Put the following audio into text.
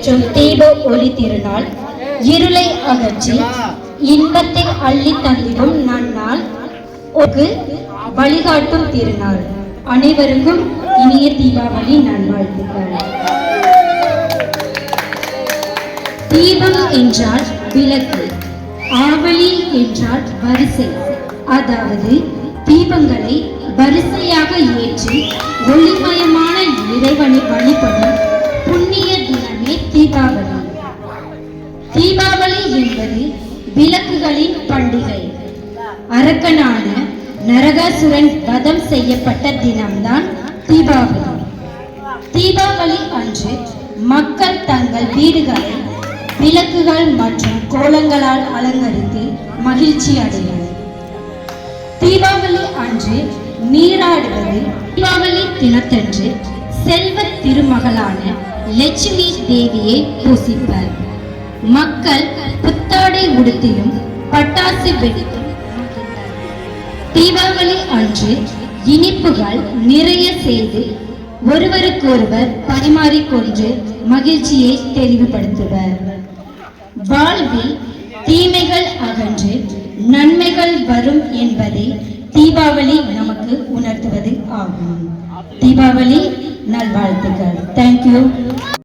ஏற்றும் தீப ஒளி திருநாள். இருளை அகற்றி இன்பத்தை அள்ளி தந்திடும் நன்னாள். ஒரு வழிகாட்டும் திருநாள். அனைவருக்கும் இனிய தீபாவளி நல்வாழ்த்துக்கள். தீபம் என்றால் விளக்கு ஆவலி என்றால் வரிசை. அதாவது தீபங்களை வரிசையாக ஏற்றி ஒளிமயமான இறைவனை வழிபடும் தீபாவளி என்பது விளக்குகளின் பண்டிகை. அரக்கனான நரகாசுரன் வதம் செய்யப்பட்ட தினம்தான் தீபாவளி. தீபாவளி அன்று மக்கள் தங்கள் வீடுகளை விளக்குகள் மற்றும் கோலங்களால் அலங்கரித்து மகிழ்ச்சி அடைவர். தீபாவளி அன்று நீராடுவது. தீபாவளி தினத்தன்று செல்வ திருமகளான லட்சுமி தேவியை பூசிப்பர். மக்கள் புத்தாடை உடுத்தியும் பட்டாசு வெடித்தும் தீபாவளி அன்று இனிப்புகள் நிறைய செய்து ஒருவருக்கொருவர் பரிமாறிக்கொண்டு மகிழ்ச்சியை தெளிவுபடுத்துவர். வாழ்வில் தீமைகள் அகன்று நன்மைகள் வரும் என்பதை தீபாவளி நமக்கு உணர்த்துவது ஆகும். தீபாவளி நல்வாழ்த்துக்கள். தேங்க்யூ